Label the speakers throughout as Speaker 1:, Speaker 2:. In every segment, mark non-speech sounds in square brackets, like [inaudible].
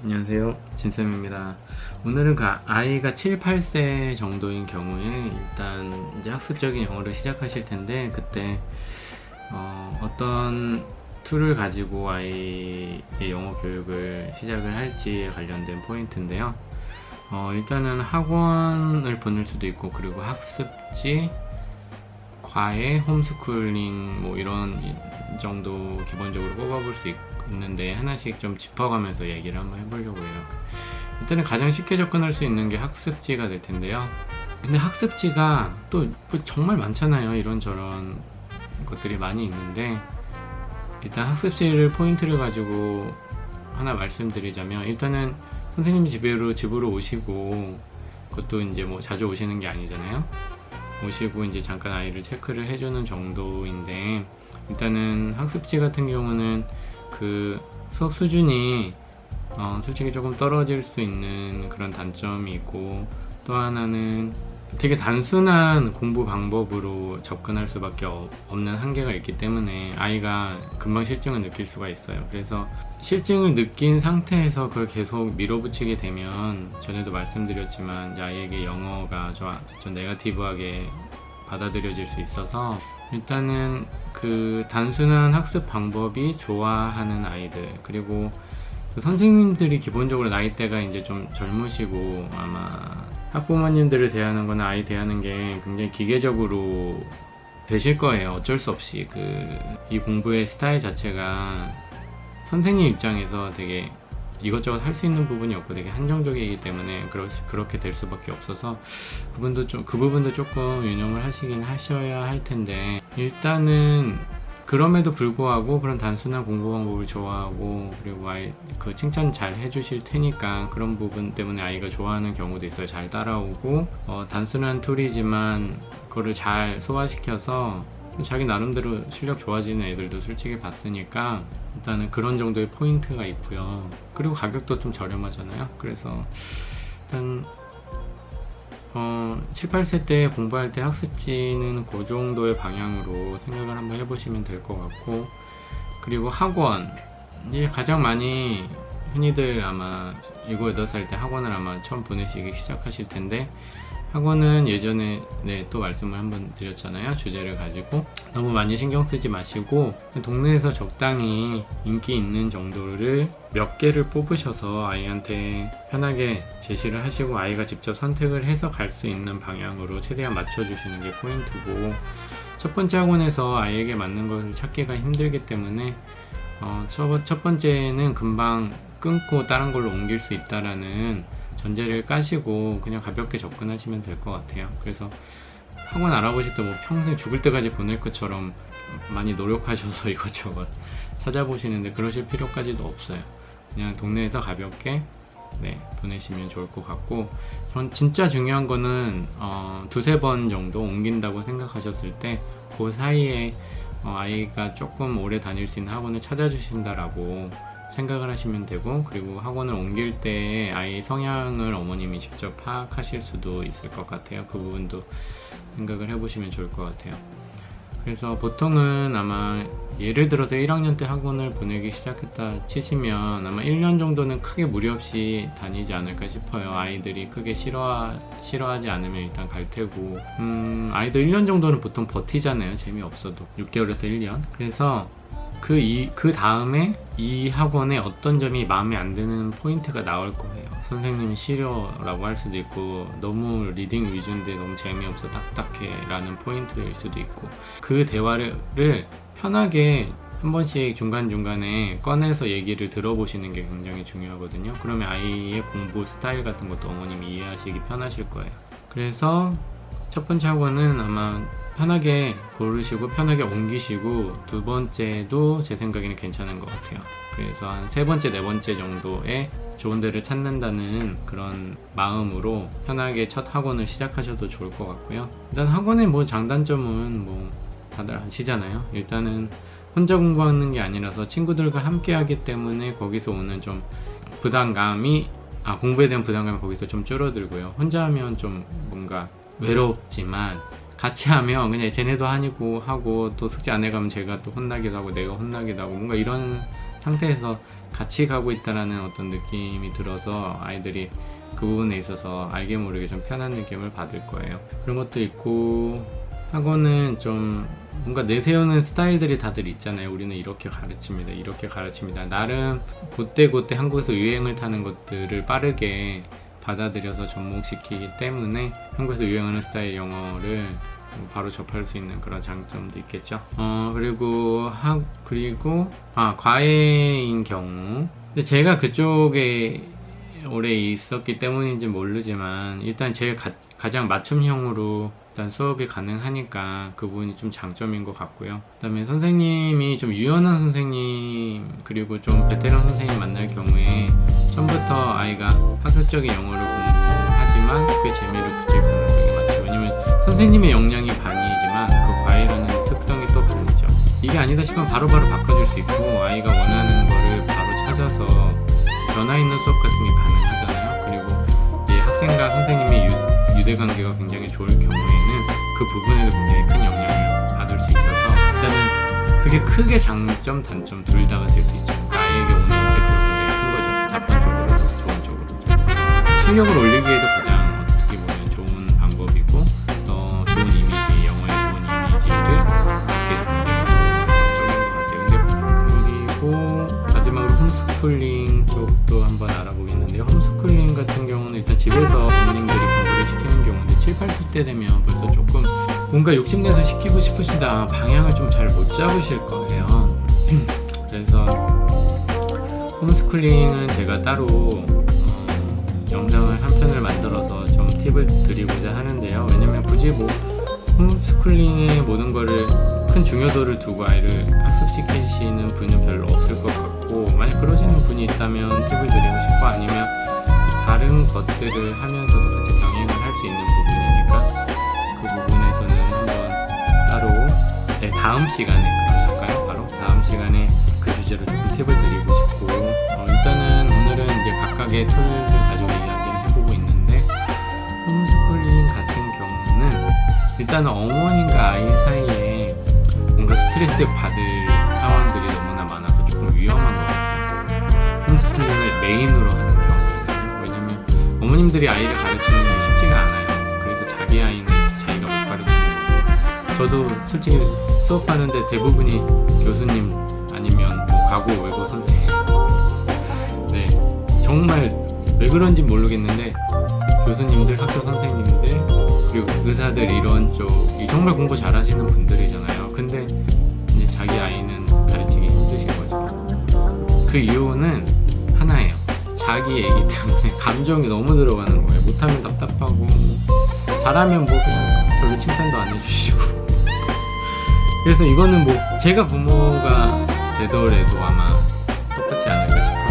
Speaker 1: 안녕하세요. 진쌤입니다. 오늘은 그 아이가 7, 8세 정도인 경우에 일단 이제 학습적인 영어를 시작하실 텐데 그때 어, 떤 툴을 가지고 아이의 영어 교육을 시작을 할지에 관련된 포인트인데요. 어, 일단은 학원을 보낼 수도 있고 그리고 학습지 과외 홈스쿨링 뭐 이런 정도 기본적으로 뽑아볼 수 있, 있는데 하나씩 좀 짚어가면서 얘기를 한번 해보려고 해요. 일단은 가장 쉽게 접근할 수 있는 게 학습지가 될 텐데요. 근데 학습지가 또뭐 정말 많잖아요. 이런저런 것들이 많이 있는데 일단 학습지를 포인트를 가지고 하나 말씀드리자면 일단은 선생님이 집으로 집으로 오시고 그것도 이제 뭐 자주 오시는 게 아니잖아요. 오시고 이제 잠깐 아이를 체크를 해주는 정도인데 일단은 학습지 같은 경우는 그 수업 수준이 어 솔직히 조금 떨어질 수 있는 그런 단점이 있고 또 하나는 되게 단순한 공부 방법으로 접근할 수밖에 없는 한계가 있기 때문에 아이가 금방 실증을 느낄 수가 있어요. 그래서 실증을 느낀 상태에서 그걸 계속 밀어붙이게 되면 전에도 말씀드렸지만 아이에게 영어가 좀, 좀 네가티브하게 받아들여질 수 있어서 일단은 그 단순한 학습 방법이 좋아하는 아이들 그리고 그 선생님들이 기본적으로 나이대가 이제 좀 젊으시고 아마 학부모님들을 대하는 거나 아이 대하는 게 굉장히 기계적으로 되실 거예요. 어쩔 수 없이 그 이 공부의 스타일 자체가 선생님 입장에서 되게 이것저것 할 수 있는 부분이 없고 되게 한정적이기 때문에 그러, 그렇게 될 수밖에 없어서 그분도 좀 그 부분도 조금 유념을 하시긴 하셔야 할 텐데 일단은 그럼에도 불구하고 그런 단순한 공부 방법을 좋아하고 그리고 아이 그 칭찬 잘 해주실 테니까 그런 부분 때문에 아이가 좋아하는 경우도 있어요. 잘 따라오고 어, 단순한 툴이지만 그거를 잘 소화시켜서 자기 나름대로 실력 좋아지는 애들도 솔직히 봤으니까 일단은 그런 정도의 포인트가 있고요. 그리고 가격도 좀 저렴하잖아요. 그래서 일단 어, 7, 8세 때 공부할 때 학습지는 그 정도의 방향으로 생각을 한번 해보시면 될 것 같고 그리고 학원 이제 가장 많이 흔히들 아마 7, 8살 때 학원을 아마 처음 보내시기 시작하실 텐데 학원은 예전에 네, 또 말씀을 한번 드렸잖아요. 주제를 가지고 너무 많이 신경 쓰지 마시고 동네에서 적당히 인기 있는 정도를 몇 개를 뽑으셔서 아이한테 편하게 제시를 하시고 아이가 직접 선택을 해서 갈 수 있는 방향으로 최대한 맞춰주시는 게 포인트고 첫 번째 학원에서 아이에게 맞는 것을 찾기가 힘들기 때문에 어, 첫, 첫 번째는 금방 끊고 다른 걸로 옮길 수 있다라는 전제를 까시고 그냥 가볍게 접근하시면 될 것 같아요. 그래서 학원 알아보실 때 뭐 평생 죽을 때까지 보낼 것처럼 많이 노력하셔서 [laughs] 이것저것 찾아보시는데 그러실 필요까지도 없어요. 그냥 동네에서 가볍게 네, 보내시면 좋을 것 같고 전 진짜 중요한 거는 어, 두세 번 정도 옮긴다고 생각하셨을 때 그 사이에 어, 아이가 조금 오래 다닐 수 있는 학원을 찾아주신다라고 생각을 하시면 되고 그리고 학원을 옮길 때 아이 성향을 어머님이 직접 파악하실 수도 있을 것 같아요. 그 부분도 생각을 해보시면 좋을 것 같아요. 그래서 보통은 아마 예를 들어서 1학년 때 학원을 보내기 시작했다 치시면 아마 1년 정도는 크게 무리 없이 다니지 않을까 싶어요. 아이들이 크게 싫어, 싫어하지 않으면 일단 갈 테고, 음, 아이들 1년 정도는 보통 버티잖아요. 재미없어도. 6개월에서 1년. 그래서 그, 이, 그 다음에 이 학원에 어떤 점이 마음에 안 드는 포인트가 나올 거예요. 선생님이 싫어라고 할 수도 있고, 너무 리딩 위주인데 너무 재미없어 딱딱해 라는 포인트일 수도 있고, 그 대화를 편하게 한 번씩 중간중간에 꺼내서 얘기를 들어보시는 게 굉장히 중요하거든요. 그러면 아이의 공부 스타일 같은 것도 어머님이 이해하시기 편하실 거예요. 그래서 첫 번째 학원은 아마 편하게 고르시고 편하게 옮기시고 두 번째도 제 생각에는 괜찮은 것 같아요. 그래서 한 세 번째, 네 번째 정도에 좋은 데를 찾는다는 그런 마음으로 편하게 첫 학원을 시작하셔도 좋을 것 같고요. 일단 학원의 뭐 장단점은 뭐 다들 아시잖아요. 일단은 혼자 공부하는 게 아니라서 친구들과 함께 하기 때문에 거기서 오는 좀 부담감이 아 공부에 대한 부담감이 거기서 좀 줄어들고요. 혼자 하면 좀 뭔가 외롭지만 같이 하면 그냥 쟤네도 하니고 하고 또 숙제 안 해가면 제가 또 혼나기도 하고 내가 혼나기도 하고 뭔가 이런 상태에서 같이 가고 있다라는 어떤 느낌이 들어서 아이들이 그 부분에 있어서 알게 모르게 좀 편한 느낌을 받을 거예요. 그런 것도 있고 학원은 좀 뭔가 내세우는 스타일들이 다들 있잖아요. 우리는 이렇게 가르칩니다. 이렇게 가르칩니다. 나름 그때그때 한국에서 유행을 타는 것들을 빠르게 받아들여서 접목시키기 때문에 한국에서 유행하는 스타일 영어를 바로 접할 수 있는 그런 장점도 있겠죠. 어, 그리고 학, 그리고, 아, 과외인 경우. 제가 그쪽에 오래 있었기 때문인지 모르지만, 일단 제일 가, 가장 맞춤형으로 일단 수업이 가능하니까 그 부분이 좀 장점인 것 같고요. 그 다음에 선생님이 좀 유연한 선생님, 그리고 좀 베테랑 선생님 만날 경우에 처음부터 아이가 학습적인 영어를 공부하지만 그 재미를 붙일 가능성이 많죠. 왜냐면 선생님의 역량이 반이지만 그 과외라는 특성이 또 반이죠. 이게 아니다 싶으면 바로바로 바꿔줄 수 있고 아이가 원하는 거를 바로 찾아서 변화 있는 수업 같은 게 가능하잖아요. 그리고 이제 학생과 선생님의 유, 유대 관계가 굉장히 좋을 경우에는 그 부분에도 굉장히 큰 영향을 받을 수 있어서 일단은 그게 크게 장점, 단점 둘 다가 될 수 있죠. 오는 임팩트가 굉장히 큰 거죠. 나쁜 쪽으로, 좋은 쪽으로. 실력을 올리기에도 가장 어떻게 보면 좋은 방법이고 더 좋은 이미지, 영어의 좋은 이미지를 갖게 되는 것 같아요. 근데 그리고 마지막으로 홈스쿨링 쪽도 한번 알아보겠는데요. 홈스쿨링 같은 경우는 일단 집에서 7, 80대 되면 벌써 조금 뭔가 욕심내서 시키고 싶으시다 방향을 좀 잘 못 잡으실 거예요. [clears throat] 그래서 홈스쿨링은 제가 따로 어, 영상을 한 편을 만들어서 좀 팁을 드리고자 하는데요. 왜냐면 굳이 뭐 홈스쿨링의 모든 거를 큰 중요도를 두고 아이를 학습시키시는 분은 별로 없을 것 같고 만약 그러시는 분이 있다면 팁을 드리고 싶고 아니면 다른 것들을 하면서도 다음 시간에 그럼 할까요? 바로 다음 시간에 그 주제로 좀 팁을 드리고 싶고 어, 일단은 오늘은 이제 각각의 툴을 가지고 이야기를 해보고 있는데 홈스쿨링 같은 경우는 일단 어머님과 아이 사이에 뭔가 스트레스 받을 상황들이 너무나 많아서 조금 위험한 것 같아요. 홈스쿨링을 메인으로 하는 경우에는 왜냐면 어머님들이 아이를 가르치는 게 쉽지가 않아요. 그래서 자기 아이는 저도 솔직히 수업하는데 대부분이 교수님 아니면 뭐 가구 외고 선생님. 네 정말 왜 그런지 모르겠는데 교수님들 학교 선생님들 그리고 의사들 이런 쪽이 정말 공부 잘하시는 분들이잖아요. 근데 이제 자기 아이는 가르치기 힘드신 거죠. 그 이유는 하나예요. 자기 애기 때문에 [laughs] 감정이 너무 들어가는 거예요. 못하면 답답하고 잘하면 뭐 그냥 별로 칭찬도 안 해주시고 그래서 이거는 뭐 제가 부모가 되더라도 아마 똑같지 않을까 싶어요.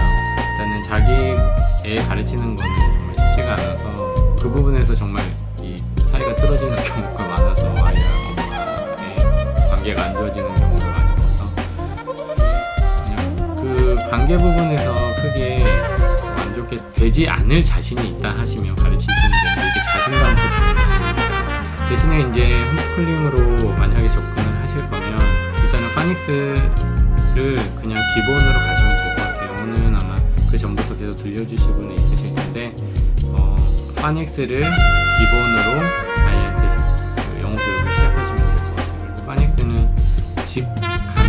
Speaker 1: 일단은 자기 애 가르치는 거는 정말 쉽지가 않아서 그 부분에서 정말 이 사이가 틀어지는 경우가 많아서 아이랑 엄마의 관계가 안 좋아지는 경우가 많이 있어서 그냥 그 관계 부분에서 크게 좋게 되지 않을 자신이 있다 하시면 가르치시면 되는데 이게 되는 대신에 이제 홈스쿨링으로 만약에 거면 파닉스를 그냥 기본으로 가시면 될 것 같아요. 오늘은 아마 그 전부터 계속 들려주시고는 있으실 텐데 어, 파닉스를 기본으로 아이한테 그 영어 교육을 시작하시면 될 것 같아요. 파닉스는 집 간,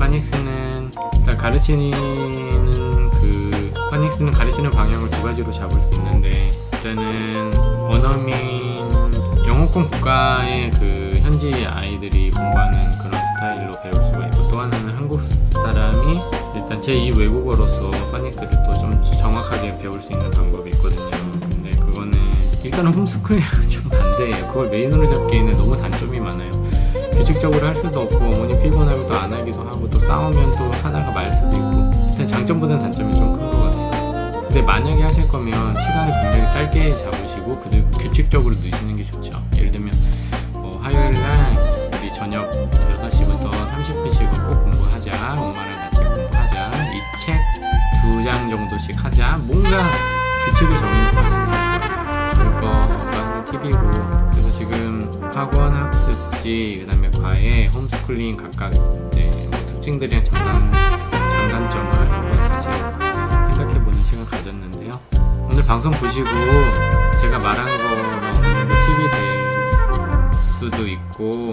Speaker 1: 파닉스는 일단 가르치는 그 파닉스는 가르치는 방향을 두 가지로 잡을 수 있는데 일단은 원어민 영어권 국가의 그 현지 아이들이 공부하는 그런 스타일로 배울 수가 있고 또 하나는 한국 사람이 일단 제2 외국어로서 파닉스를 또 좀 정확하게 배울 수 있는 방법이 있거든요. 근데 그거는 일단은 홈스쿨링은 [laughs] 좀 반대예요. 그걸 메인으로 잡기에는 너무 단점이 많아요. 규칙적으로 할 수도 없고 어머니 피곤하면 또 안 하기도 하고 또 싸우면 또 하나가 말 수도 있고 일단 장점보다는 단점이 좀 큰 것 같아요. 근데 만약에 하실 거면 시간을 굉장히 짧게 잡으시고 그 규칙적으로 넣으시는 게 좋죠. 화요일 날 우리 저녁 6시부터 30분씩은 꼭 공부하자. 엄마랑 같이 공부하자. 이 책 두 장 정도씩 하자. 뭔가 규칙을 정해놓고 하시는 거예요. 그거 하는 팁이고 그래서 지금 학원 학습지 그 다음에 과외 홈스쿨링 각각 이제 뭐 특징들이랑 장단, 장단점을 한번 같이 생각해보는 시간 가졌는데요. 오늘 방송 보시고 제가 말한 거 수